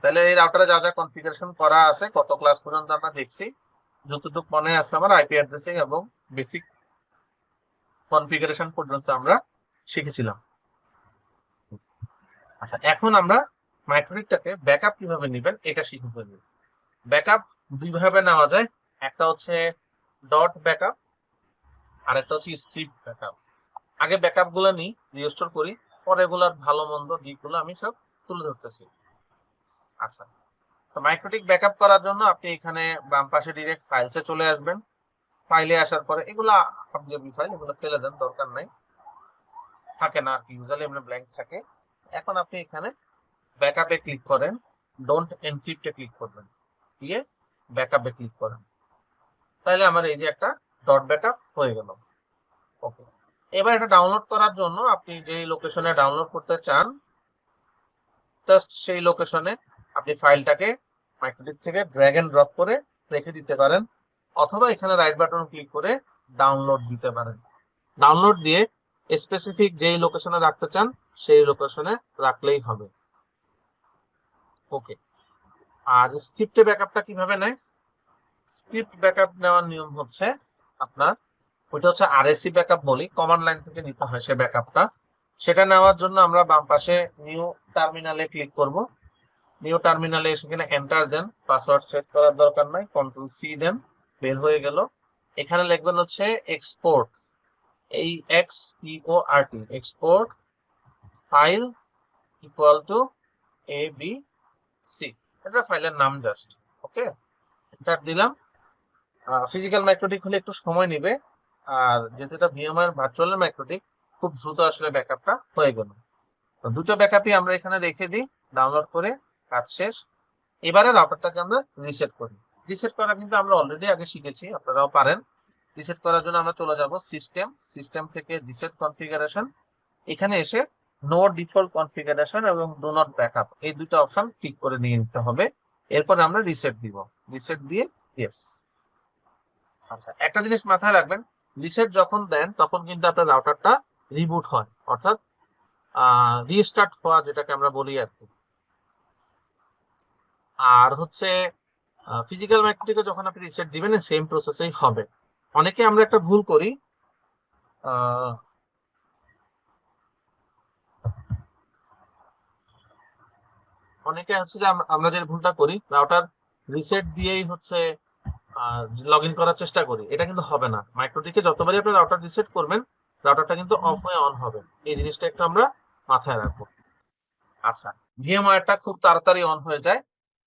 তাহলে এই রাউটারে যা যা কনফিগারেশন করা আছে, কত ক্লাস পর্যন্ত আমরা দেখছি, যতটুকু মনে আছে আমার আইপি অ্যাড্রেসিং এবং বেসিক কনফিগারেশন পর্যন্ত আমরা শিখেছিলাম। আচ্ছা এখন আমরা মাইক্রোটিকটাকে ব্যাকআপ কীভাবে নেবেন, এটা শিখে ফেলব ব্যাকআপ দুই ভাবে নেওয়া যায়, একটা হচ্ছে ডট ব্যাকআপ আর একটা হচ্ছে স্ট্রিপ ব্যাকআপ আগে ব্যাকআপগুলো নিই রিস্টোর করি, পরে এগুলার ভালো মন্দ দিকগুলো আমি সব তুলে ধরতেছি। আচ্ছা। তো মাইক্রোটিক ব্যাকআপ করার জন্য আপনি এখানে বাম পাশে ডিরেক্ট ফাইলসে চলে আসবেন। ফাইলে আসার পরে এগুলা অবজেক্টিভ ফাইল এগুলো ফেলে দেন, দরকার নাই। থাকে না আর কি ইউজুয়ালি এমনি ব্ল্যাঙ্ক থাকে। এখন আপনি এখানে ব্যাকআপে ক্লিক করেন। ডোন্ট এনক্রিপ্টে ক্লিক করবেন। দিয়ে ব্যাকআপে ক্লিক করেন। তাহলে আমার এই যে একটা ডট ব্যাকআপ হয়ে গেল। ওকে এবার এটা ডাউনলোড করার জন্য আপনি যেই লোকেশনে ডাউনলোড করতে চান জাস্ট সেই লোকেশনে আপনি ফাইলটাকে মাইক্রোটিক থেকে ড্র্যাগ এন্ড ড্রপ করে রেখে দিতে পারেন, অথবা এখানে রাইট বাটন ক্লিক করে ডাউনলোড দিতে পারেন। ডাউনলোড দিয়ে স্পেসিফিক যেই লোকেশনে রাখতে চান, সেই লোকেশনে রাখলেই হবে। ওকে আর স্ক্রিপ্টে ব্যাকআপটা কীভাবে নেয়? স্ক্রিপ্ট ব্যাকআপ নেওয়ার নিয়ম হচ্ছে আপনার, ওইটা হচ্ছে আরএসসি ব্যাকআপ বলি কমান্ড লাইন থেকে নিতে হয় সে ব্যাকআপটা সেটা নেওয়ার জন্য আমরা বাম পাশে নিউ টার্মিনালে ক্লিক করব। নিউ টার্মিনালে সেখানে এন্টার দেন পাসওয়ার্ড সেট করার দরকার নাই কন্ট্রোল সি দেন, বের হয়ে গেল। এখানে লিখবেন হচ্ছে এক্সপোর্ট এই X P O R T export file equal to A B C এটা ফাইলের নাম জাস্ট ওকে এন্টার দিলাম। ফিজিক্যাল মাইক্রোটিক হলে একটু সময় নেবে, আর যেহেতু এটা ভিএমআর ভার্চুয়াল মাইক্রোটিক খুব দ্রুত আসলে ব্যাকআপটা হয়ে গেল। দুটো ব্যাকআপই আমরা এখানে রেখে দিই ডাউনলোড করে কাজ শেষ। এবারে রাউটারটাকে আমরা রিসেট করি। রিসেট করা কিন্তু আমরা অলরেডি আগে শিখেছি, আপনারাও পারেন। রিসেট করার জন্য আমরা চলে যাব সিস্টেম সিস্টেম থেকে রিসেট কনফিগারেশন এখানে এসে নো ডিফল্ট কনফিগারেশন এবং ডো নট ব্যাকআপ এই দুটো অপশন ক্লিক করে নিয়ে নিতে হবে। এরপর আমরা রিসেট দিব। রিসেট দিয়ে ইয়েস আচ্ছা একটা জিনিস মাথায় রাখবেন রিসেট যখন দেন, তখন কিন্তু আপনার রাউটারটা রিবুট হয়। অর্থাৎ রিস্টার্ট হওয়া যেটাকে আমরা বলি আর কি। আর হচ্ছে ফিজিক্যাল ম্যাকটিকে যখন আপনি রিসেট দিবেন সেম প্রসেসেই হবে। অনেকে আমরা একটা ভুল করি অনেকে হচ্ছে যে আমরা যে ভুলটা করি রাউটার রিসেট দিয়েই হচ্ছে লগ ইন করার চেষ্টা করি। এটা কিন্তু হবে না। মাইক্রোটিকে যতবারই আপনি রাউটার রিসেট করবেন রাউটারটা কিন্তু অফ হয়ে অন হবে। এই জিনিসটা একটু আমরা মাথায় রাখব। আচ্ছা ভিএমআরটা খুব তাড়াতাড়ি অন হয়ে যায়।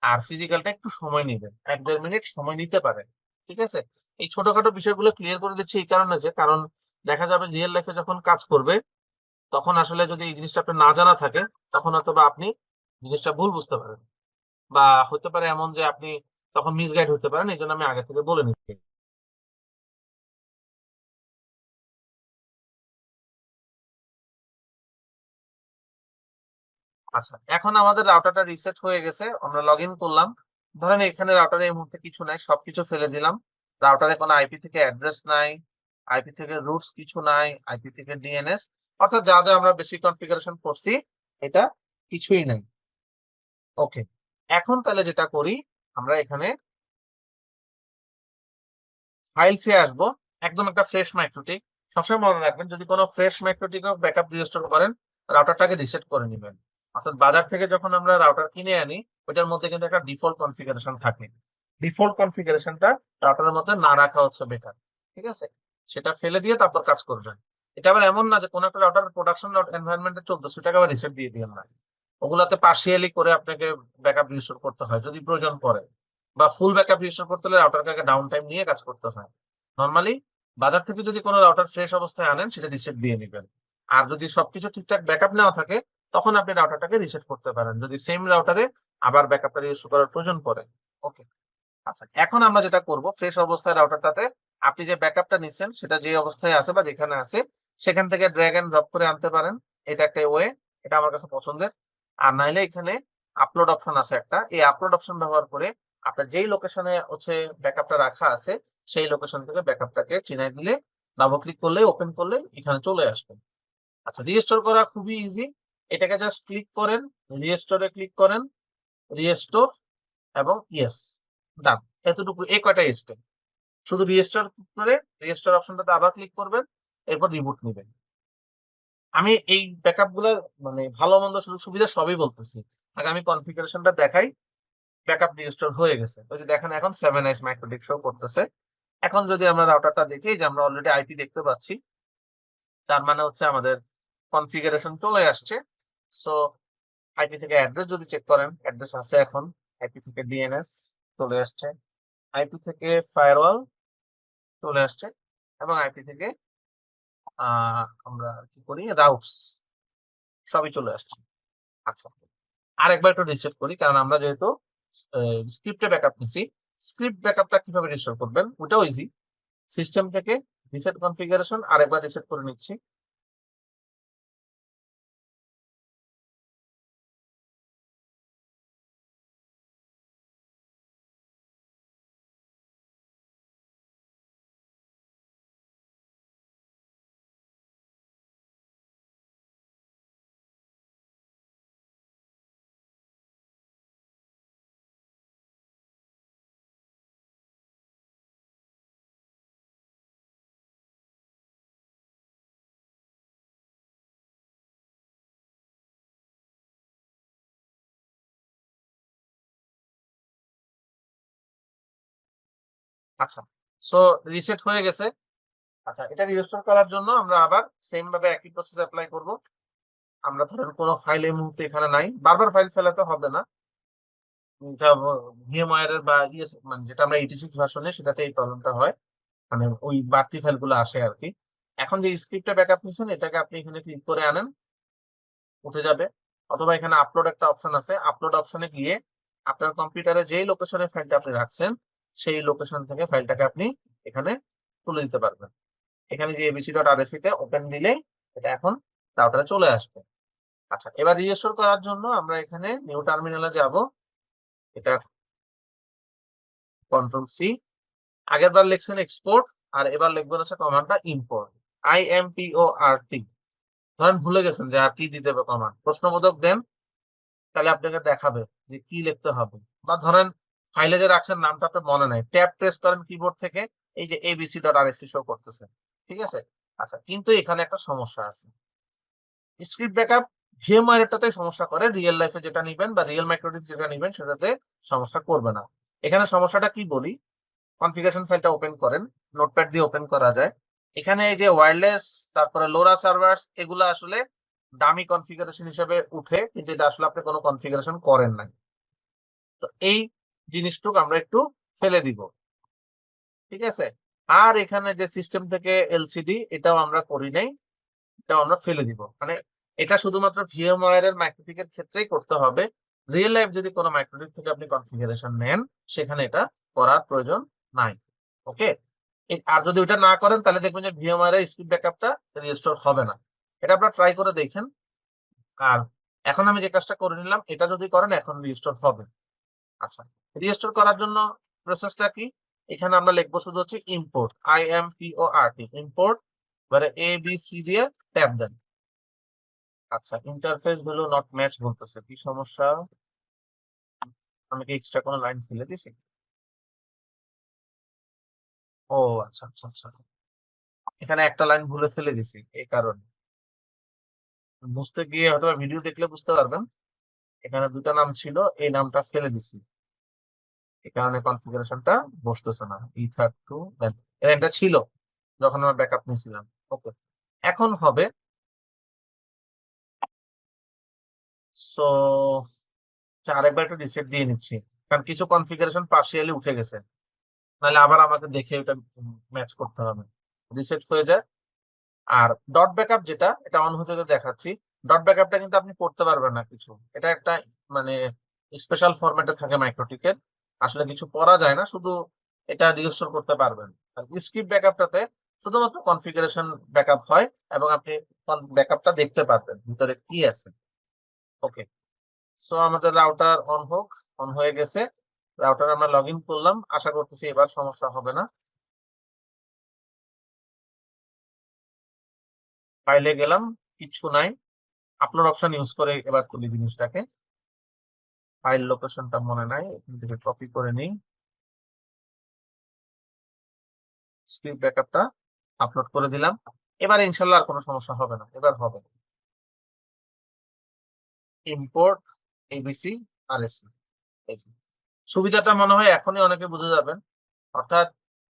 আর ফিজিক্যালটা একটু সময় নেবেন। এক দেড় মিনিট সময় নিতে পারেন, ঠিক আছে? এই ছোটখাটো বিষয়গুলো ক্লিয়ার করে দিচ্ছে এই কারণে যে, কারণ দেখা যাবে রিয়েল লাইফে যখন কাজ করবে, তখন আসলে যদি এই জিনিসটা আপনার না জানা থাকে, তখন অথবা আপনি জিনিসটা ভুল বুঝতে পারেন। বা হতে পারে এমন যে, আপনি তখন মিসগাইড হতে পারেন এই জন্য আমি আগে থেকে বলে নিচ্ছি। আচ্ছা এখন আমাদের রাউটারটা রিসেট হয়ে গেছে, আমরা লগ ইন করলাম। ধরেন এখানে রাউটারে এই মুহূর্তে কিছু নাই, সবকিছু ফেলে দিলাম। রাউটারে কোনো আইপি থেকে অ্যাড্রেস নাই আইপি থেকে রুটস কিছু নাই আইপি থেকে ডিএনএস অর্থাৎ যা যা আমরা বেসিক কনফিগারেশন করছি, এটা কিছুই নাই। ওকে এখন তাহলে যেটা করি, আমরা এখানে ফাইলসে আসব, একদম একটা ফ্রেশ মাইক্রোটিক সবসময় মনে রাখবেন, যদি কোনো ফ্রেশ মাইক্রোটিকও ব্যাকআপ রিস্টোর করেন রাউটারটাকে রিসেট করে নেবেন। অর্থাৎ বাজার থেকে যখন আমরা রাউটার কিনে আনি, ওইটার মধ্যে কিন্তু একটা ডিফল্ট কনফিগারেশন থাকে। ডিফল্ট কনফিগারেশনটা রাউটারের মধ্যে না রাখা হচ্ছে বেটার ঠিক আছে? সেটা ফেলে দিয়ে তারপর কাজ করবেন এটা আবার এমন না যে কোনো একটা রাউটার প্রোডাকশন এনভায়রনমেন্টে চলতো সেটাকে আবার রিসেট দিয়ে দিবেন না। ওগুলাতে পার্শিয়ালি করে আপনাকে ব্যাকআপ রিস্টোর করতে হয়, যদি প্রয়োজন পড়ে। বা ফুল ব্যাকআপ রিস্টোর করতে হলে রাউটারকে ডাউন টাইম নিয়ে কাজ করতে হয়। নর্মালি বাজার থেকে যদি কোনো রাউটার ফ্রেশ অবস্থায় আনেন, সেটা রিসেট দিয়ে নেবেন। আর যদি সবকিছু ঠিকঠাক ব্যাকআপ নেওয়া থাকে তখন আপনি রাউটারটাকে রিসেট করতে পারেন। যদি সেম রাউটারে আবার ব্যাকআপটা ইউজ করার প্রয়োজন পড়ে। ওকে আচ্ছা এখন আমরা যেটা করব ফ্রেশ অবস্থায় রাউটারটাতে আপনি যে ব্যাকআপটা নিছেন সেটা যে অবস্থায় আছে বা যেখানে আছে, সেখান থেকে ড্র্যাগ ড্রপ করে আনতে পারেন। এটা একটা ওয়ে এটা আমার কাছে পছন্দের। আর নাইলে এখানে আপলোড অপশন আছে একটা। এই আপলোড অপশন ব্যবহার করে আপনার যেই লোকেশনে হচ্ছে ব্যাকআপটা রাখা আছে, সেই লোকেশন থেকে ব্যাকআপটাকে চিনাই দিলে ডাবল ক্লিক করলে ওপেন করলে এখানে চলে আসবে। আচ্ছা রেজিস্টার করা খুবই ইজি এটাকে জাস্ট ক্লিক করেন রিস্টোরে ক্লিক করেন রিস্টোর এবং ইয়েস ডান এতটুকু এই কয়টা স্টেপ শুধু রিস্টোর করে রিস্টোর অপশনটাতে আবার ক্লিক করবেন, এরপর রিবুট নেবেন। আমি এই ব্যাকআপগুলোর মানে ভালো মন্দ সুযোগ সুবিধা সবই বলতেছি। আগে আমি কনফিগারেশনটা দেখাই ব্যাকআপ রিস্টোর হয়ে গেছে। ওই যে দেখেন এখন সেভেন আইস মাইক্রোটিক শো করতেছে। এখন যদি আমরা রাউটারটা দেখি যে আমরা অলরেডি আইপি দেখতে পাচ্ছি, তার মানে হচ্ছে আমাদের কনফিগারেশন চলে আসছে। সো আইপি থেকে অ্যাড্রেস যদি চেক করেন অ্যাড্রেস আছে এখন আইপি থেকে ডিএনএস চলে আসছে। আইপি থেকে ফায়ারওয়াল চলে আসছে এবং আইপি থেকে আমরা কি করি? রাউটস সবই চলে আসছে। আচ্ছা আরেকবার একটু রিসেট করি, কারণ আমরা যেহেতু স্ক্রিপ্টে ব্যাকআপ নিছি স্ক্রিপ্ট ব্যাকআপটা কীভাবে রিস্টোর করবেন? ওটাও ইজি সিস্টেম থেকে রিসেট কনফিগারেশন আরেকবার রিসেট করে নিচ্ছি। আচ্ছা সো রিসেট হয়ে গেছে। আচ্ছা এটা রিস্টোর করার জন্য আমরা আবার সেম ভাবে একই প্রসেস অ্যাপ্লাই করব। আমরা ধরেন কোনো ফাইল এই মুহূর্তে এখানে নাই। বারবার ফাইল ফেলাতে হবে না। এটা ভিএমআইআর এর বা ইএস মানে যেটা আমরা এইটি সিক্স ভার্সনে সেটাতে এই প্রবলেমটা হয়। মানে ওই বাড়তি ফাইলগুলো আসে আর কি। এখন যে স্ক্রিপ্টটা ব্যাকআপ নিছেন, এটাকে আপনি এখানে ক্লিক করে আনেন। উঠে যাবে। অথবা এখানে আপলোড একটা অপশন আছে। আপলোড অপশনে গিয়ে আপনার কম্পিউটারে যেই লোকেশনে ফাইলটা আপনি রাখছেন সেই লোকেশন থেকে ফাইলটাকে আপনি এখানে তুলে দিতে পারবেন। এখানে যে এবিসি ডট আরএসি তে ওপেন দিলে এটা এখন রাউটারে চলে আসবে। আচ্ছা এবার রিস্টোর করার জন্য আমরা এখানে নিউ টার্মিনালে যাব। এটা কন্ট্রোল সি আগের বার লিখছেন এক্সপোর্ট আর এবার লিখবেন হচ্ছে কমান্ডটা import I M P O R T ধরেন ভুলে গেছেন যে আর কি দিতে হবে কমান্ড প্রশ্নবোধক দেন, তাহলে আপনাকে দেখাবে যে কি লিখতে হবে। বা ধরেন ফাইলে যে রাখছেন নামটা তো মনে নাই। ট্যাব প্রেস করেন কিবোর্ড থেকে, এই যে এবিসি ডট আর শো করতেছে। ঠিক আছে? আচ্ছা কিন্তু এখানে একটা সমস্যা আছে। স্ক্রিপ্ট ব্যাকআপ ভিএমআর এটাতে সমস্যা করে রিয়েল লাইফে যেটা নিবেন বা রিয়েল মাইক্রোডিস যেটা নিবেন, সেটাতে সমস্যা করবে না। এখানে সমস্যাটা কি বলি? কনফিগারেশন ফাইলটা ওপেন করেন নোটপ্যাড দিয়ে ওপেন করা যায়। এখানে এই যে ওয়্যারলেস তারপরে লোরা সার্ভার্স এগুলো আসলে দামি কনফিগারেশন হিসেবে উঠে, কিন্তু এটা আসলে আপনি কোনো কনফিগারেশন করেন নাই। তো এই জিনিসটুকু আমরা একটু ফেলে দিব। ঠিক আছে? আর এখানে যে সিস্টেম থেকে এলসিডি এটাও আমরা করি নাই। এটাও আমরা ফেলে দিব। মানে এটা শুধুমাত্র ভিএমওয়্যার এর মাইক্রোটিকের ক্ষেত্রেই করতে হবে। রিয়েল লাইফ যদি কোনো মাইক্রোটিক থেকে আপনি কনফিগারেশন নেন, সেখানে এটা করার প্রয়োজন নাই। ওকে আর যদি ওটা না করেন, তাহলে দেখবেন যে ভিএমওয়্যার এর স্ক্রিপ্ট ব্যাকআপটা রিস্টোর হবে না। এটা আপনারা ট্রাই করে দেখেন। আর এখন আমি যে কাজটা করে নিলাম, এটা যদি করেন, এখন রিস্টোর হবে। আচ্ছা রিস্টোর করার জন্য প্রসেসটা কি? এখানে আমরা লিখব শুধু হচ্ছে import I M P O R T import এবারে এ বি সি দিয়ে ট্যাব দেন। আচ্ছা ইন্টারফেস ভ্যালু নট ম্যাচ বলতেছে, কি সমস্যা? আমি কি এক্সট্রা কোনো লাইন ফেলে দিছি? ও আচ্ছা আচ্ছা আচ্ছা। এখানে একটা লাইন ভুলে ফেলে দিছি, এই কারণে। বুঝতে গিয়ে হয়তো ভিডিও দেখলে বুঝতে পারবেন। এখানে দুটো নাম ছিল, এই নামটা ফেলে দিছি। এই কারণে কনফিগারেশনটা বসতেছে না। ইথার টু এটা ছিল, যখন আমরা ব্যাকআপ নিয়েছিলাম। ওকে এখন হবে সো আরেকবার একটু রিসেট দিয়ে নিচ্ছি, কারণ কিছু কনফিগারেশন পার্শিয়ালি উঠে গেছে। নাহলে আবার আমাকে দেখে ওটা ম্যাচ করতে হবে। রিসেট হয়ে যায়। আর ডট ব্যাকআপ যেটা, এটা অন হতে দেখাচ্ছি। ডট ব্যাকআপটা কিন্তু আপনি পড়তে পারবেন না কিছু। এটা একটা মানে স্পেশাল ফরম্যাটে থাকে মাইক্রোটিকের আসলে কিছু পড়া যায় না, শুধু এটা রিস্টোর করতে পারবেন। আর স্ক্রিপ্ট ব্যাকআপটাতে শুধুমাত্র কনফিগারেশন ব্যাকআপ হয় এবং আপনি ব্যাকআপটা দেখতে পারবেন, ভিতরে কি আছে। ওকে সো আমাদের রাউটার অন হোক অন হয়ে গেছে। রাউটার আমরা লগ ইন করলাম। আশা করতেছি এবার সমস্যা হবে না। ফাইলে গেলাম, কিচ্ছু নাই। আপলোড অপশন ইউজ করে এবার তুলি জিনিসটাকে। ফাইল লোকেশনটা মনে নাই, এখান থেকে কপি করে নিই। স্ক্রিপ্ট ব্যাকআপটা আপলোড করে দিলাম। এবার ইনশাল্লাহ আর কোনো সমস্যা হবে না, এবার হবে। ইম্পোর্ট এবিসি আর এসি সুবিধাটা মনে হয় এখনই অনেকে বুঝে যাবেন, অর্থাৎ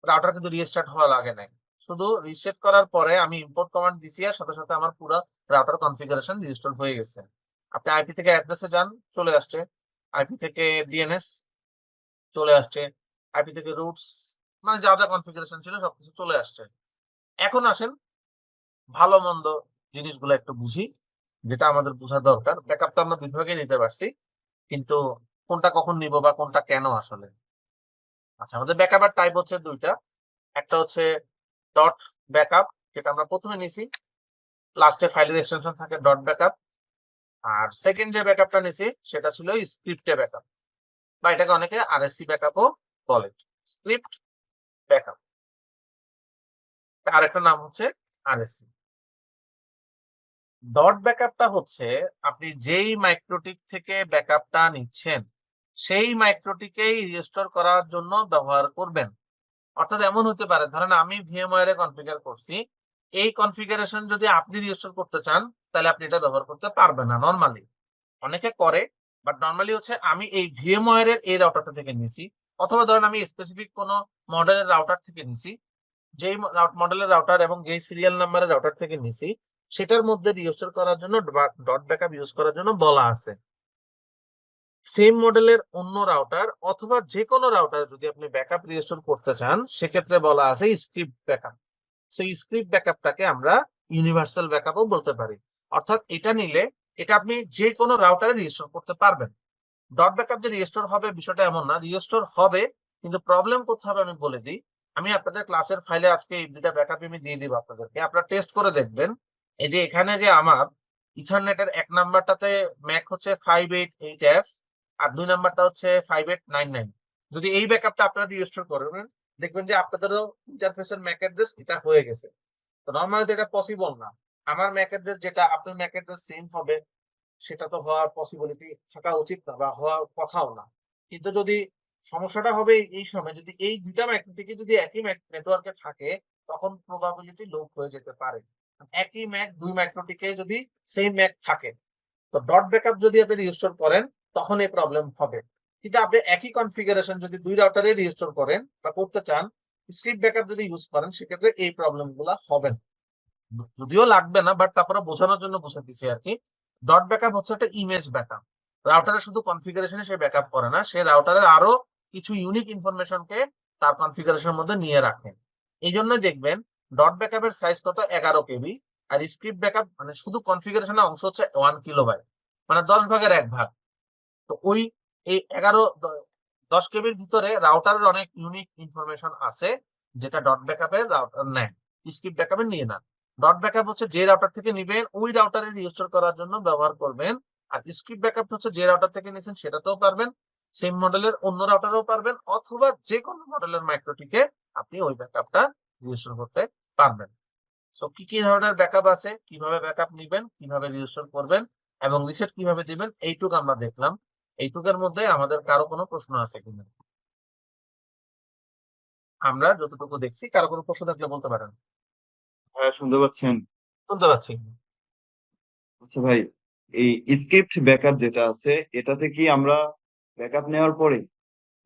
রাউটার কিন্তু রিস্টার্ট হওয়া লাগে নাই। শুধু রিসেট করার পরে আমি ইম্পোর্ট কমান্ড দিছি আর সাথে সাথে আমার পুরো রাউটার কনফিগারেশন রিস্টোর হয়ে গেছে। আপনি আইপি থেকে অ্যাড্রেসে যান, চলে আসছে। আইপি থেকে ডিএনএস চলে আসছে। আইপি থেকে রুটস মানে যা যা কনফিগারেশন ছিল সবকিছু চলে আসছে। এখন আসেন, ভালো মন্দ জিনিসগুলো একটু বুঝি, যেটা আমাদের বোঝা দরকার। ব্যাকআপ তো আমরা দুই ভাগে নিতে পারছি, কিন্তু কোনটা কখন নিব বা কোনটা কেন আসলে? আচ্ছা আমাদের ব্যাকআপের টাইপ হচ্ছে দুইটা। একটা হচ্ছে ডট ব্যাকআপ যেটা আমরা প্রথমে নিছি। লাস্টে ফাইলের এক্সটেনশন থাকে ডট ব্যাকআপ আর সেকেন্ড যে ব্যাকআপটা নিয়েছি সেটা ছিল স্ক্রিপ্টে ব্যাকআপ বা এটাকে অনেকে আরএসসি ব্যাকআপও বলে। স্ক্রিপ্ট ব্যাকআপ আরেকটা নাম হচ্ছে আরএসসি ডট ব্যাকআপটা হচ্ছে, আপনি যেই মাইক্রোটিক থেকে ব্যাকআপটা নিচ্ছেন, সেই মাইক্রোটিকেই রিস্টোর করার জন্য ব্যবহার করবেন। অর্থাৎ এমন হতে পারে, ধরেন আমি ভিএমওয়্যারে কনফিগার করছি এই কনফিগারেশন যদি আপনি রিস্টোর করতে চান, তাহলে আপনি এটা ব্যবহার করতে পারবেন না নর্মালি অনেকে করে বাট নর্মালি হচ্ছে আমি এই ভিএমওয়্যার এর এই রাউটারটা থেকে নিছি, অথবা ধরেন আমি স্পেসিফিক কোনো মডেলের রাউটার থেকে নিছি, যেই মডেলের রাউটার এবং যেই সিরিয়াল নাম্বারের রাউটার থেকে নিছি, সেটার মধ্যে রিস্টোর করার জন্য ডট ব্যাকআপ ইউজ করার জন্য বলা আছে। সেম মডেলের অন্য রাউটার অথবা যে কোনো রাউটার যদি আপনি ব্যাকআপ রিস্টোর করতে চান, সেক্ষেত্রে বলা আছে স্ক্রিপ্ট ব্যাকআপ সেই স্ক্রিপ্ট ব্যাকআপটাকে আমরা ইউনিভার্সাল ব্যাকআপও বলতে পারি। অর্থাৎ এটা নিলে এটা আপনি যে কোনো রাউটারে রিস্টোর করতে পারবেন। ডট ব্যাকআপ যে রিস্টোর হবে বিষয়টা এমন না রিস্টোর হবে, কিন্তু প্রবলেম কোথায় হবে আমি বলে দিই। আমি আপনাদের ক্লাসের ফাইলে আজকে এই দুটা ব্যাকআপ আমি দিয়ে দিব আপনাদেরকে। আপনারা টেস্ট করে দেখবেন। এই যে এখানে যে আমার ইথারনেটের এক নাম্বারটাতে ম্যাক হচ্ছে ফাইভ এইট এইট এফ আর দুই নাম্বারটা হচ্ছে ফাইভ এইট নাইন নাইন যদি এই ব্যাকআপটা আপনারা রিস্টোর করবেন দেখবেন যে আপনাদেরও ইন্টারফেসের ম্যাক অ্যাড্রেস এটা হয়ে গেছে। তো নর্মালি এটা পসিবল না। আমার ম্যাক অ্যাড্রেস যেটা, আপনার ম্যাক অ্যাড্রেস সেম হবে, সেটা তো হওয়ার পসিবিলিটি থাকা উচিত না বা হওয়ার কথাও না। কিন্তু যদি সমস্যাটা হবে এই সময়, যদি এই দুইটা ম্যাকটিকে যদি একই ম্যাক নেটওয়ার্কে থাকে, তখন প্রবাবিলিটি লোপ হয়ে যেতে পারে। একই ম্যাক দুই ম্যাক্রোটিকে যদি সেম ম্যাক থাকে। তো ডট ব্যাকআপ যদি আপনি রিস্টোর করেন, তখন এই প্রবলেম হবে। কিন্তু আপনি একই কনফিগারেশন যদি দুই রাউটারে রিস্টোর করেন বা করতে চান স্ক্রিপ্ট ব্যাকআপ যদি ইউজ করেন, সেক্ষেত্রে এই প্রবলেমগুলা হবে না। যদিও লাগবে না বাট তারপরে বোঝানোর জন্য বুঝে দিচ্ছি আর কি। ডট ব্যাকআপ হচ্ছে একটা ইমেজ ব্যাকআপ রাউটারে শুধু কনফিগারেশনে সে ব্যাকআপ করে না, সে রাউটারের আরও কিছু ইউনিক ইনফরমেশনকে তার কনফিগারেশনের মধ্যে নিয়ে রাখে। এই জন্যই দেখবেন ডট ব্যাকআপের সাইজ কত? এগারো কেবি। আর স্ক্রিপ্ট ব্যাকআপ মানে শুধু কনফিগারেশনের অংশ হচ্ছে ওয়ান কিলোবাইট মানে দশ ভাগের এক ভাগ। তো ওই এই এগারো দশ কেবির ভিতরে রাউটারের অনেক ইউনিক ইনফরমেশন আছে, যেটা ডট ব্যাকআপের রাউটার নেয়। স্ক্রিপ্ট ব্যাকআপের নিয়ে না। ডট ব্যাকআপ হচ্ছে যে রাউটার থেকে নিবেন, ওই রাউটারে রিস্টোর করার জন্য ব্যবহার করবেন। আর স্ক্রিপ্ট ব্যাকআপ হচ্ছে যে রাউটার থেকে নিয়েছেন সেটাতেও পারবেন। সেম মডেলের অন্য রাউটারেও পারবেন, অথবা যে কোনো মডেলের মাইক্রোটিকে আপনি ওই ব্যাকআপটা রিস্টোর করতে পারবেন। সো কি কি ধরনের ব্যাকআপ আছে? কীভাবে ব্যাকআপ নিবেন? কীভাবে রিস্টোর করবেন? এবং রিসেট কীভাবে দিবেন? এইটুক আমরা দেখলাম। এইটুকের মধ্যে আমাদের কারও কোনো প্রশ্ন আছে কিনা? আমরা যতটুকু দেখছি কারও কোনো প্রশ্ন থাকলে বলতে পারেন। হ্যাঁ শুনতে পাচ্ছেন। শুনতে পাচ্ছি। আচ্ছা ভাই এই স্ক্রিপ্ট ব্যাকআপ যেটা আছে এটাতে কি আমরা ব্যাকআপ নেওয়ার পরে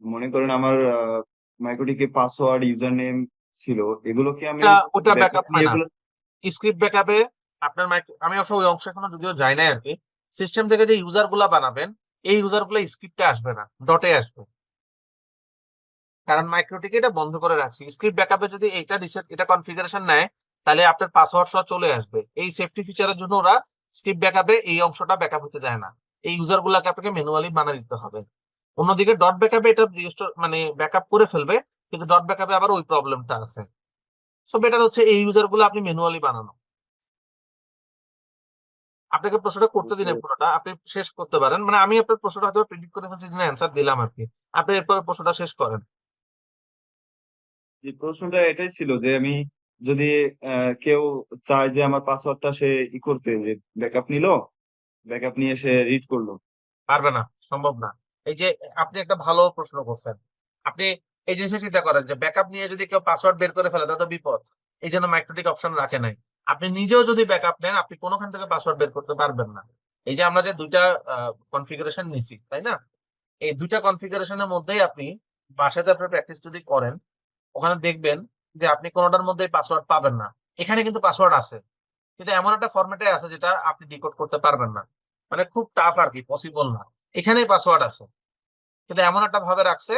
মনে করেন আমার মাইক্রোটিকে পাসওয়ার্ড ইউজার নেম ছিল এগুলো কি আমি ওটা- ব্যাকআপ হয় না। স্ক্রিপ্ট ব্যাকআপে আপনার আমি অবশ্য ওই অংশ এখনও যদিও যাই নাই আর কি। সিস্টেম থেকে যে ইউজারগুলা বানাবেন এই ইউজারগুলা স্ক্রিপ্টে আসবে না ডটে আসবে। কারণ মাইক্রোটিকে এটা বন্ধ করে রাখছি। স্ক্রিপ্ট ব্যাকআপে যদি এটা রিসেট এটা কনফিগারেশন নেয়, তাহলে আপনার পাসওয়ার্ড সহ চলে আসবে। এই সেফটি ফিচারের জন্য ওরা স্ক্রিপ্ট ব্যাকআপে এই অংশটা ব্যাকআপ হতে দেয় না। এই ইউজার গুলাকে আপনাকে ম্যানুয়ালি বানিয়ে দিতে হবে। অন্যদিকে ডট ব্যাকআপে এটা রিস্টোর মানে ব্যাকআপ করে ফেলবে, কিন্তু ডট ব্যাকআপে আবার ওই প্রবলেমটা আছে। সো বেটার হচ্ছে এই ইউজারগুলো আপনি ম্যানুয়ালি বানানো। আপনাকে প্রশ্নটা করতে দিন পুরোটা আপনি শেষ করতে পারেন। মানে আমি আপনার প্রশ্নটা হয়তো প্রেডিক্ট করে ফেলছি অ্যান্সার দিলাম আর কি। আপনি এরপরে প্রশ্নটা শেষ করেন। যে প্রশ্নটা এটাই ছিল যে আমি যদি কেউ চায় যে আমার পাসওয়ার্ডটা সে ই করতে যে ব্যাকআপ নিল ব্যাকআপ নিয়ে সে রিড করল। পারবে না সম্ভব না। এই যে আপনি একটা ভালো প্রশ্ন করছেন। আপনি এই জিনিসটা চিন্তা করেন যে ব্যাকআপ নিয়ে যদি কেউ পাসওয়ার্ড বের করে ফেলে তাহলে তো বিপদ। এই জন্য মাইক্রোটিক অপশন রাখে নাই। আপনি নিজেও যদি ব্যাকআপ নেন, আপনি কোনোখান থেকে পাসওয়ার্ড বের করতে পারবেন না। এই যে আমরা যে দুইটা কনফিগারেশন নিছি, তাই না? এই দুইটা কনফিগারেশনের মধ্যেই আপনি বাসাতে আপনার প্র্যাকটিস যদি করেন, ওখানে দেখবেন যে আপনি কোনোটার মধ্যেই পাসওয়ার্ড পাবেন না। এখানে কিন্তু পাসওয়ার্ড আছে। কিন্তু এমন একটা ফরম্যাটে আছে যেটা আপনি ডিকোড করতে পারবেন না। মানে খুব টাফ আর কি পসিবল না। এখানেই পাসওয়ার্ড আছে। কিন্তু এমন একটা ভাবে রাখছে,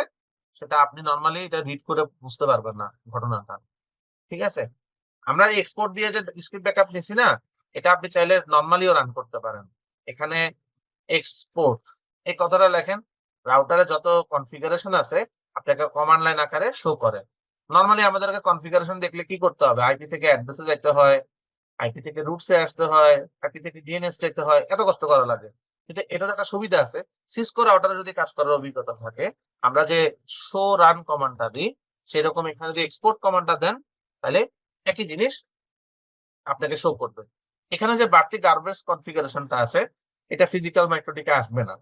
সেটা আপনি নর্মালি এটা রিড করে বুঝতে পারবেন না ঘটনাটা। ঠিক আছে? আমরা এক্সপোর্ট দিয়ে যে স্ক্রিপ্ট ব্যাকআপ নিছি না, এটা আপনি চাইলে নর্মালিও রান করতে পারেন। এখানে এক্সপোর্ট এই কথাটা লেখেন রাউটারে যত কনফিগারেশন আছে, আপনাকে কমান্ড লাইন আকারে শো করে। নর্মালি আমাদেরকে কনফিগারেশন দেখলে কি করতে হবে? আইপি থেকে অ্যাড্রেসে যাইতে হয় আইপি থেকে রুটসে আসতে হয় আইপি থেকে ডিএনএস যেতে হয়, এত কষ্ট করা লাগে। কিন্তু এটাতে একটা সুবিধা আছে সিসকো রাউটারে যদি কাজ করার অভিজ্ঞতা থাকে, আমরা যে শো রান কমান্ডটা দিই সেই রকম এখানে যদি এক্সপোর্ট কমান্ডটা দেন, তাহলে একই জিনিস আপনাকে শো করবে। এখানে যে বাড়তি গার্বেজ কনফিগারেশনটা আছে, এটা ফিজিক্যাল মাইক্রোটিকে আসবে না।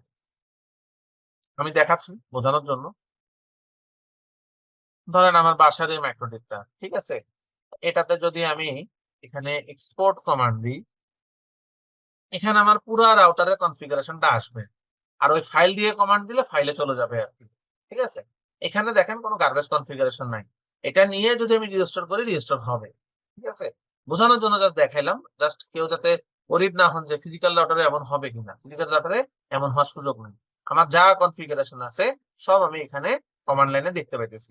আমি দেখাচ্ছি বোঝানোর জন্য। ধরেন আমার বাসার এই মাইক্রোটিকটা ঠিক আছে? এটাতে যদি আমি এখানে এক্সপোর্ট কমান্ড দিই, এখানে আমার পুরো রাউটারের কনফিগারেশনটা আসবে। আর ওই ফাইল দিয়ে কমান্ড দিলে ফাইলে চলে যাবে আর কি, ঠিক আছে? এখানে দেখেন কোনো গার্বেজ কনফিগারেশন নাই। এটা নিয়ে যদি আমি রিস্টোর করি রিস্টোর হবে। ঠিক আছে? বোঝানোর জন্য জাস্ট দেখাইলাম। জাস্ট কেউ যাতে ওরিড না হন যে ফিজিক্যাল রাউটারে এমন হবে কিনা। ফিজিক্যাল রাউটারে এমন হওয়ার সুযোগ নেই। আমার যা কনফিগারেশন আছে, সব আমি এখানে কমান্ড লাইনে দেখতে পাইতেছি।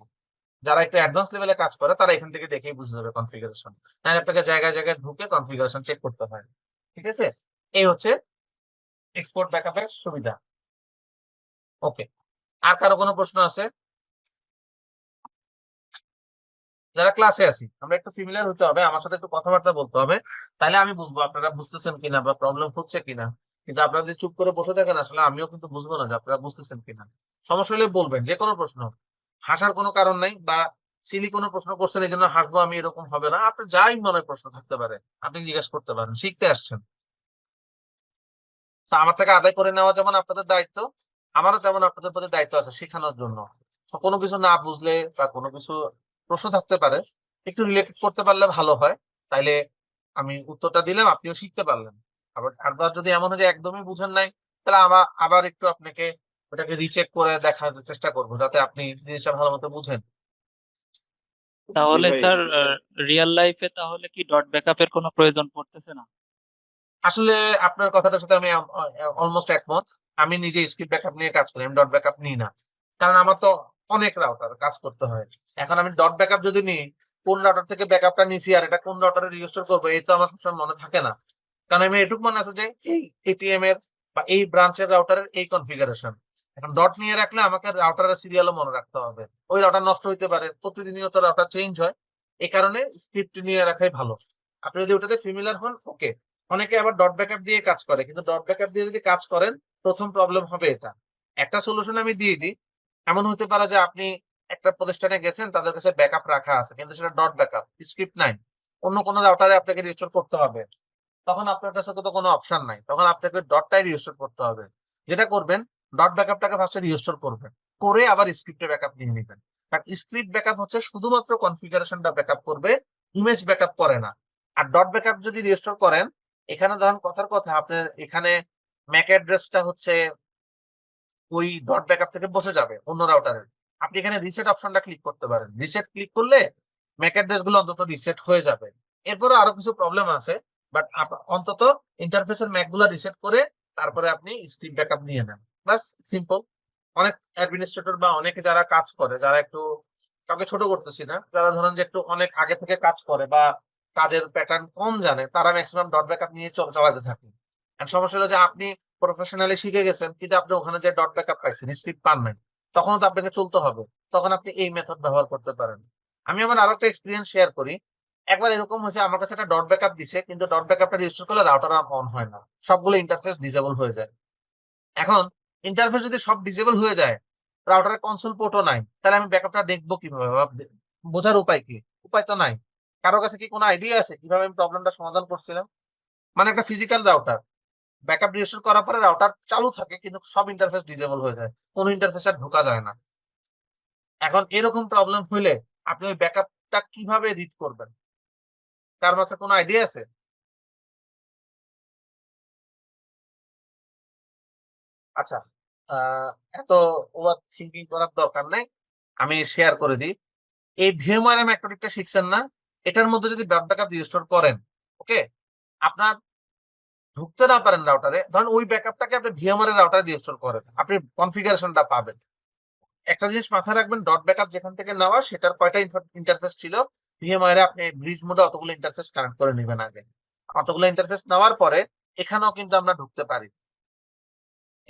যারা একটু অ্যাডভান্স লেভেলে কাজ করে, তারা এখান থেকে দেখেই বুঝে যাবে কনফিগারেশন তাই আপনাকে জায়গায় জায়গায় ঢুকে কনফিগারেশন চেক করতে হয়। ঠিক আছে? এই হচ্ছে এক্সপোর্ট ব্যাকআপের সুবিধা। ওকে আর কারও কোনো প্রশ্ন আছে? যারা ক্লাসে আছি, আমরা একটু ফিমিলিয়ার হতে হবে, আমার সাথে একটু কথাবার্তা বলতে হবে। তাহলে আমি বুঝব আপনারা বুঝতেছেন কিনা বা প্রবলেম হচ্ছে কিনা। কিন্তু আপনারা যদি চুপ করে বসে থাকেন, আসলে আমিও কিন্তু বুঝব না যে আপনারা বুঝতেছেন কিনা। সমস্যা হলে বলবেন, যে কোনো প্রশ্ন। হাসার কোনো কারণ নাই বা সিলি কোনো প্রশ্ন করছেন, এই জন্য হাসবো আমি, এরকম হবে না। আপনার যাই মনে প্রশ্ন থাকতে পারে, আপনি জিজ্ঞেস করতে পারেন, শিখতে আসছেন। আমার থেকে আদায় করে নেওয়া যেমন আপনাদের দায়িত্ব, আমারও তেমন আপনাদের প্রতি দায়িত্ব আছে শেখানোর জন্য। কোনো কিছু না বুঝলে বা কোনো কিছু প্রশ্ন থাকতে পারে। একটু রিলেটেড করতে পারলে ভালো হয়। তাইলে আমি উত্তরটা দিলাম আপনিও শিখতে পারলেন। আবার আবার যদি এমন হয় যে একদমই বুঝেন নাই তাহলে আবার আবার একটু আপনাকে ওটাকে রিচেক করে দেখার চেষ্টা করব যাতে আপনি জিনিসটা ভালো মতো বুঝেন। তাহলে স্যার রিয়েল লাইফে তাহলে কি ডট ব্যাকআপের কোনো প্রয়োজন পড়তেছে না? আসলে আপনার কথাটার সাথে আমি অলমোস্ট একমত। আমি নিজে স্ক্রিপ্ট ব্যাকআপ নিয়ে কাজ করি আমি ডট ব্যাকআপ নিই না। কারণ আমার তো অনেক রাউটার কাজ করতে হয়। এখন আমি ডট ব্যাকআপ যদি নিই, কোন রাউটার থেকে ব্যাকআপটা নিছি আর এটা কোন রাউটারে রিজিস্টার করব, এই তো আমার সবসময় মনে থাকে না। কারণ আমি এটুকু মনে আছে যে এই এটিএম এর বা এই ব্রাঞ্চের রাউটারের এই কনফিগারেশন এখন ডট নিয়ে রাখলে আমাকে রাউটারের সিরিয়ালও মনে রাখতে হবে। ওই রাউটার নষ্ট হইতে পারে, প্রতিদিনই তো রাউটার চেঞ্জ হয়। এই কারণে স্ক্রিপ্ট নিয়ে রাখাই ভালো। আপনি যদি ওটাতে ফিমিলার হন ওকে অনেকে আবার ডট ব্যাকআপ দিয়ে কাজ করে, কিন্তু ডট ব্যাকআপ দিয়ে যদি কাজ করেন, প্রথম প্রবলেম হবে এটা। একটা সলিউশন আমি দিয়ে দিই এমন হতে পারে যে আপনি একটা প্রতিষ্ঠানে গেছেন, তাদের কাছে ব্যাকআপ রাখা আছে, কিন্তু সেটা ডট ব্যাকআপ স্ক্রিপ্ট নাই। অন্য কোনো রাউটারে আপনাকে রিস্টোর করতে হবে। তখন আপনার কাছে তো কোনো অপশন নাই। তখন আপনাকে ডটটাই রিস্টোর করতে হবে। যেটা করবেন ডট ব্যাকআপটাকে ফার্স্টে রিস্টোর করবেন। করে আবার স্ক্রিপ্টে ব্যাকআপ নিয়ে নেবেন। কারণ স্ক্রিপ্ট ব্যাকআপ হচ্ছে শুধুমাত্র কনফিগারেশনটা ব্যাকআপ করবে ইমেজ ব্যাকআপ করে না। আর ডট ব্যাকআপ যদি রিস্টোর করেন, এখানে ধরেন কথার কথা, আপনার এখানে ম্যাক অ্যাড্রেসটা হচ্ছে ওই ডট ব্যাকআপ থেকে বসে যাবে অন্য রাউটারের আপনি এখানে রিসেট অপশনটা ক্লিক করতে পারেন। রিসেট ক্লিক করলে ম্যাক অ্যাড্রেসগুলো অন্তত রিসেট হয়ে যাবে। এরপরে আরও কিছু প্রবলেম আছে বাট অন্তত ইন্টারফেসের ম্যাকগুলো রিসেট করে তারপরে আপনি স্ক্রিন ব্যাকআপ নিয়ে নেন। বাস সিম্পল অনেক অ্যাডমিনিস্ট্রেটর বা অনেকে যারা কাজ করে, যারা একটু কাউকে ছোট করতেছি না, যারা ধরেন যে একটু অনেক আগে থেকে কাজ করে বা কাজের প্যাটার্ন কম জানে, তারা ম্যাক্সিমাম ডট ব্যাকআপ নিয়ে চল- চালাতে থাকে। সমস্যা হলো যে আপনি প্রফেশনালি শিখে গেছেন, কিন্তু আপনি ওখানে যে ডট ব্যাকআপ পাইছেন স্ক্রিপ্ট পান নাই তখন তো আপনাকে চলতে হবে। তখন আপনি এই মেথড ব্যবহার করতে পারেন। আমি আমার আরও একটা এক্সপিরিয়েন্স শেয়ার করি। একবার এরকম হয়েছে, আমার কাছে একটা ডট ব্যাকআপ দিছে, কিন্তু ডট ব্যাকআপটা রেজিস্টার করলে রাউটার অন হয় না। সবগুলো ইন্টারফেস ডিসেবল হয়ে যায়। এখন ইন্টারফেস যদি সব ডিসেবল হয়ে যায় রাউটারের কনসোল পোর্টও নাই, তাহলে আমি ব্যাকআপটা দেখব কীভাবে? বোঝার উপায় কি? উপায় তো নাই। কারও কাছে কি কোনো আইডিয়া আছে কীভাবে আমি প্রবলেমটা সমাধান করছিলাম? মানে একটা ফিজিক্যাল রাউটার ব্যাকআপ রিস্টোর করার পরে রাউটার চালু থাকে, কিন্তু সব ইন্টারফেস ডিজেবল হয়ে যায়। কোনো ইন্টারফেস আর ঢোকা যায় না। এখন এরকম প্রবলেম হইলে আপনি ওই ব্যাকআপটা কীভাবে রিড করবেন? তার মাঝে কোনো আইডিয়া আছে? আচ্ছা এত ওভার থিঙ্কিং করার দরকার নেই। আমি শেয়ার করে দিই। এই ভিএমআর ম্যাথমেটিকটা শিখছেন না? এটার মধ্যে যদি ব্যাপ ব্যাকআপ রিস্টোর করেন ওকে আপনার ঢুকতে না পারেন রাউটারে ধরেন ওই ব্যাকআপটাকে আপনি ভিএমআর এর রাউটারে রিস্টোর করেন, আপনি কনফিগারেশনটা পাবেন। একটা জিনিস মাথায় রাখবেন ডট ব্যাকআপ যেখান থেকে নেওয়া সেটার কয়টা ইন্টারফেস ছিল ভিএমআর এ আপনি ব্রিজ মোডে অতগুলো ইন্টারফেস কানেক্ট করে নেবেন আগে। অতগুলো ইন্টারফেস নেওয়ার পরে এখানেও কিন্তু আমরা ঢুকতে পারি।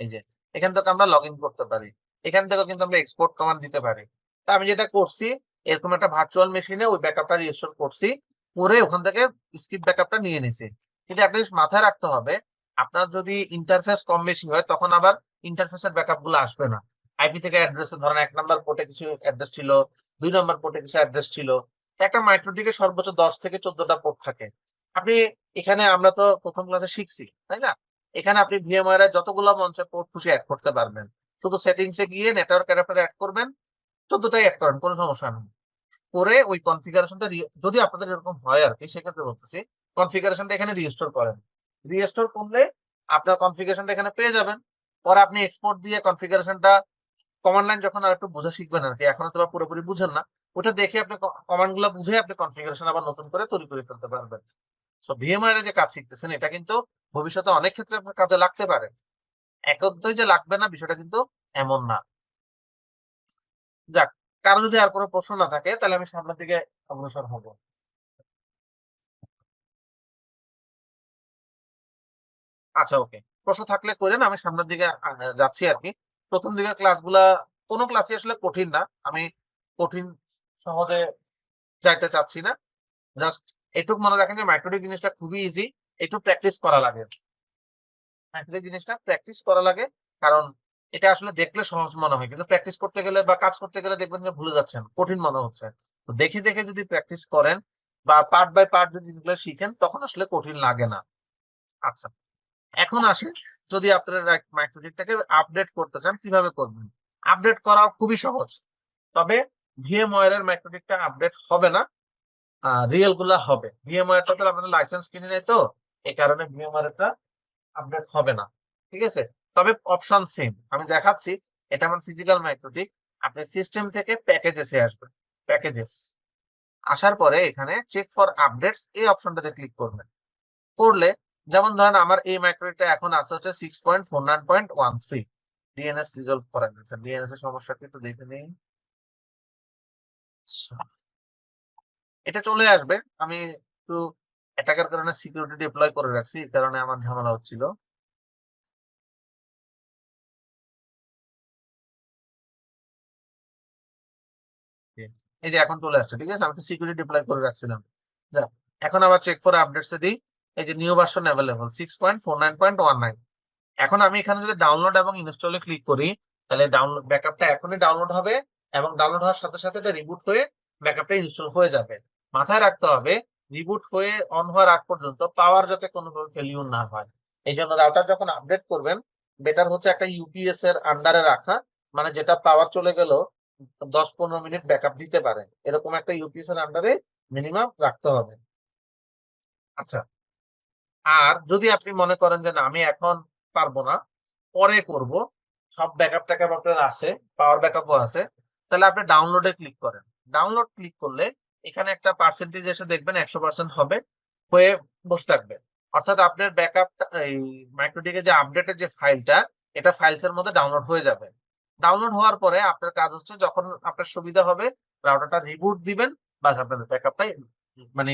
এই যে, এখান থেকে আমরা লগ করতে পারি। এখান থেকেও কিন্তু আমরা এক্সপোর্ট কমান্ড দিতে পারি। তা আমি যেটা করছি, এরকম একটা ভার্চুয়াল মেশিনে ওই ব্যাকআপটা রিস্টোর করছি, করে ওখান থেকে স্ক্রিপ্ট ব্যাকআপটা নিয়ে নিছি। কিন্তু জিনিস মাথায় রাখতে হবে। আপনার যদি ইন্টারফেস কম বেশি হয়, তখন আবার ইন্টারফেসের ব্যাকআপগুলো আসবে না। আইপি থেকে অ্যাড্রেস ধরেন এক নম্বর পোর্টে কিছু অ্যাড্রেস ছিল, দুই নম্বর পোর্টে কিছু অ্যাড্রেস ছিল। একটা মাইক্রোটিকে সর্বোচ্চ দশ থেকে চোদ্দটা পোর্ট থাকে। আপনি এখানে আমরা তো প্রথম ক্লাসে শিখছি, তাই না? এখানে আপনি ভিএমআর এর যতগুলো মঞ্চে পোর্ট খুশি অ্যাড করতে পারবেন। শুধু সেটিংস এ গিয়ে নেটওয়ার্ক অ্যাডাপ্টার অ্যাড করবেন, চোদ্দটাই অ্যাড করেন, কোনো সমস্যা নেই। করে ওই কনফিগারেশনটা যদি আপনাদের এরকম হয় আর কি, সেক্ষেত্রে বলতেছি কনফিগারেশনটা এখানে রিস্টোর করেন। রিস্টোর করলে আপনার কনফিগারেশনটা এখানে পেয়ে যাবেন। পরে আপনি এক্সপোর্ট দিয়ে কনফিগারেশনটা কমান্ড লাইন যখন আর একটু বোঝা শিখবেন আর কি এখন তো পুরোপুরি বুঝেন না, ওটা দেখে আপনি কমান্ডগুলো বুঝে আপনি কনফিগারেশন আবার নতুন করে তৈরি করে ফেলতে পারবেন। সো ভিএমআর এর যে কাজ শিখতেছেন, এটা কিন্তু ভবিষ্যতে অনেক ক্ষেত্রে আপনার কাজে লাগতে পারে। একদমই যে লাগবে না, বিষয়টা কিন্তু এমন না। যাক, কারও যদি আর কোনো প্রশ্ন না থাকে, তাহলে আমি সামনের দিকে অগ্রসর হব। আচ্ছা ওকে প্রশ্ন থাকলে করেন, আমি সামনের দিকে যাচ্ছি আর কি। প্রথম দিকের ক্লাসগুলা কোনো ক্লাসই আসলে কঠিন না। আমি কঠিন, সহজে যাইতে চাচ্ছি না। জাস্ট এটুক মনে রাখেন যে মাইক্রোটিক জিনিসটা খুবই ইজি একটু প্র্যাকটিস করা লাগে। মাইক্রোটিক জিনিসটা প্র্যাকটিস করা লাগে, কারণ এটা আসলে দেখলে সহজ মনে হয়। কিন্তু প্র্যাকটিস করতে গেলে বা কাজ করতে গেলে দেখবেন যে, ভুলে যাচ্ছেন, কঠিন মনে হচ্ছে। তো দেখে দেখে যদি প্র্যাকটিস করেন বা পার্ট বাই পার্ট যদি জিনিসগুলো শিখেন, তখন আসলে কঠিন লাগে না। আচ্ছা। এখন আসে যদি আপনারা মাইক্রোটিকটাকে আপডেট করতে চান, কীভাবে করবেন? আপডেট করা খুবই সহজ। তবে ভিএমওয়্যার এর মাইক্রোটিকটা আপডেট হবে না রিয়েলগুলা হবে। ভিএমওয়্যার টা তো আপনাদের লাইসেন্স কিনে নেয় তো, এই কারণে ভিএমওয়্যার টা আপডেট হবে না। ঠিক আছে? তবে অপশন সেম আমি দেখাচ্ছি, এটা আমার ফিজিক্যাল মাইক্রোটিক আপনি সিস্টেম থেকে প্যাকেজেসে আসবেন প্যাকেজেস আসার পরে এখানে চেক ফর আপডেটস এই অপশনটাতে ক্লিক করবেন। করলে যেমন ধরেন আমার এই মাইক্রোটিকটা এখন আছে হচ্ছে six point four nine point one three DNS resolve করা গেছে। ডিএনএস এর সমস্যা কিন্তু দেখে নেই। এটা চলে আসবে। আমি একটু অ্যাটাকের কারণে সিকিউরিটি ডিপ্লয় করে রাখছি, এই কারণে আমার ঝামেলা হচ্ছিল। এই যে এখন চলে আসছে, ঠিক আছে? আমি তো সিকিউরিটি ডিপ্লয় করে রাখছিলাম। এখন আবার চেক ফর আপডেটস দিই। এই যে new version available six point four nine point one nine এখন আমি এখানে যদি ডাউনলোড এবং ইনস্টলে ক্লিক করি, তাহলে ডাউনলোড ব্যাকআপটা এখনই ডাউনলোড হবে এবং ডাউনলোড হওয়ার সাথে সাথে এটা রিবুট হয়ে ব্যাকআপটা ইনস্টল হয়ে যাবে। মাথায় রাখতে হবে রিবুট হয়ে অন হওয়ার আগ পর্যন্ত পাওয়ার যাতে কোনোভাবে ফেলিউর না হয়। এই জন্য রাউটার যখন আপডেট করবেন বেটার হচ্ছে একটা ইউপিএস এর আন্ডারে রাখা মানে যেটা পাওয়ার চলে গেল দশ পনেরো মিনিট ব্যাকআপ দিতে পারে। এরকম একটা ইউপিএস এর আন্ডারে মিনিমাম রাখতে হবে। আচ্ছা আর যদি আপনি মনে করেন যে না, আমি এখন পারব না, পরে করব, সব ব্যাকআপ ট্যাকআপ আপনার আছে পাওয়ার ব্যাকআপও আছে, তাহলে আপনি ডাউনলোডে ক্লিক করেন। ডাউনলোড ক্লিক করলে এখানে একটা পার্সেন্টেজ এসে দেখবেন একশো পার্সেন্ট হবে, হয়ে বসে থাকবে। অর্থাৎ আপনার ব্যাকআপ এই মাইক্রোটিকের যে আপডেটের যে ফাইলটা এটা ফাইলস এর মধ্যে ডাউনলোড হয়ে যাবে। ডাউনলোড হওয়ার পরে আপনার কাজ হচ্ছে যখন আপনার সুবিধা হবে রাউটারটা রিবুট দিবেন, বাস আপনার ব্যাকআপটাই মানে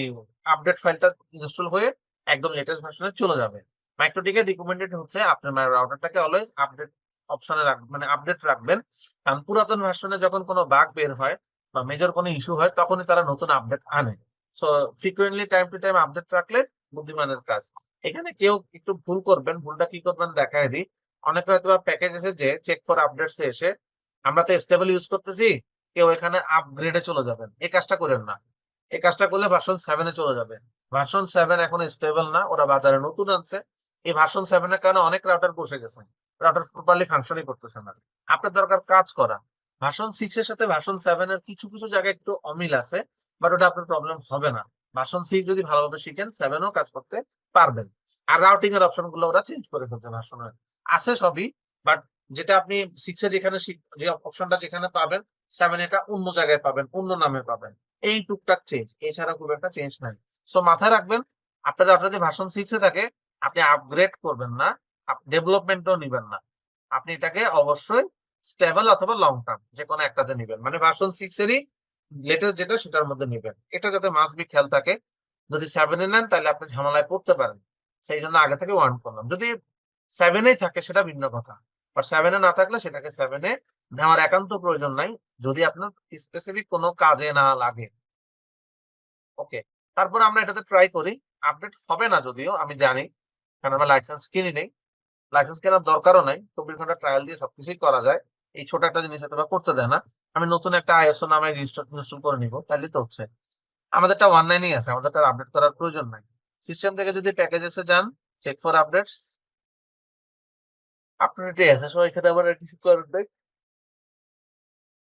আপডেট ফাইলটা ইনস্টল হয়ে একদম লেটেস্ট ভার্সনে চলে যাবে। মাইক্রোটিকের রিকমেন্ডেড হচ্ছে আপনার রাউটারটাকে অলওয়েজ আপডেট অপশনে রাখবেন মানে আপডেট রাখবেন। কারণ পুরাতন ভার্সনে যখন কোনো বাগ বের হয় বা মেজর কোনো ইস্যু হয়, তখনই তারা নতুন আপডেট আনে। So frequently time to time update রাখলে বুদ্ধিমানের কাজ। এখানে কেউ একটু ভুল করবেন, ভুলটা কি করবেন দেখায় দিই। অনেকে হয়তো প্যাকেজ এসে যে চেক ফর আপডেটস এসে, আমরা তো স্টেবল ইউজ করতেছি, কেউ এখানে আপগ্রেডে চলে যাবেন। এই কাজটা করেন না। এই কাজটা করলে ভার্সন সেভেনে চলে যাবে। ভার্সন সেভেন এখন স্টেবল না, ওরা বাজারে নতুন আনছে। এই ভার্সন সেভেনের কারণে অনেক রাউটার বসে গেছে। রাউটার প্রপারলি ফাংশনই করতেছে না। আপনার দরকার কাজ করা। ভার্সন সিক্স এর সাথে ভার্সন সেভেন এর কিছু কিছু জায়গায় একটু অমিল আছে বাট ওটা আপনার প্রবলেম হবে না। ভার্সন সিক্স যদি ভালোভাবে শিখেন সেভেনও কাজ করতে পারবেন। আর রাউটিং এর অপশনগুলো ওরা চেঞ্জ করে ফেলছে ভার্সনের আছে সবই বাট যেটা আপনি সিক্স যেখানে যে অপশনটা যেখানে পাবেন সেভেন এটা অন্য জায়গায় পাবেন, অন্য নামে পাবেন। এই টুকটাক চেঞ্জ এছাড়া খুব একটা চেঞ্জ নাই। সো মাথায় রাখবেন, আপনার আপনার যদি ভার্সন সিক্স থাকে, আপনি আপগ্রেড করবেন না ডেভেলপমেন্টও নিবেন না। আপনি এটাকে অবশ্যই স্টেবল অথবা লং টার্ম যে কোনো একটাতে নিবেন। মানে ভার্সন সিক্স এরই লেটেস্ট যেটা সেটার মধ্যে নিবেন। এটা যাতে মাস্ট বি খেয়াল থাকে। যদি সেভেনে নেন, তাহলে আপনি ঝামেলায় পড়তে পারেন। সেই জন্য আগে থেকে ওয়ার্ন করলাম। যদি সেভেনেই থাকে, সেটা ভিন্ন কথা। বাট সেভেনে না থাকলে সেটাকে সেভেনে নেওয়ার একান্ত প্রয়োজন নাই, যদি আপনার স্পেসিফিক কোনো কাজে না লাগে। ওকে তারপর আমরা এটাতে ট্রাই করি। আপডেট হবে না যদিও, আমি জানি, কারণ আমরা লাইসেন্স কিনি নেই। লাইসেন্স কেনার দরকারও নাই, চব্বিশ ঘণ্টা ট্রায়াল দিয়ে সবকিছুই করা যায়। এই ছোট একটা জিনিস হয়তো করতে দেয় না। আমি নতুন একটা আইএসও নামে রেজিস্টার ইনস্টল করে নিব তাহলে তো হচ্ছে। আমাদেরটা ওয়ান নাইনই আছে আমাদেরটা আপডেট করার প্রয়োজন নাই। সিস্টেম থেকে যদি প্যাকেজেসে যান চেক ফর আপডেটস আপডেটে আছে সো এখানে আবার কিছু নাই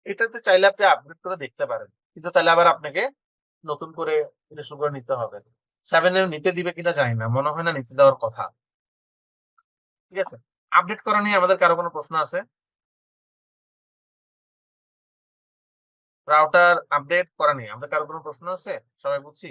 এটাতে চাইলে আপনি আপডেট করে দেখতে পারেন। কিন্তু তাহলে আবার আপনাকে নতুন করে রেশন করে নিতে হবে। সেভেন এর নিতে দিবে কিনা জানি না, মনে হয় না নিতে দেওয়ার কথা। ঠিক আছে? আপডেট করা নিয়ে আমাদের কারও কোনো প্রশ্ন আছে? রাউটার আপডেট করা নিয়ে আমাদের কারও কোনো প্রশ্ন আছে? সবাই বুঝছি?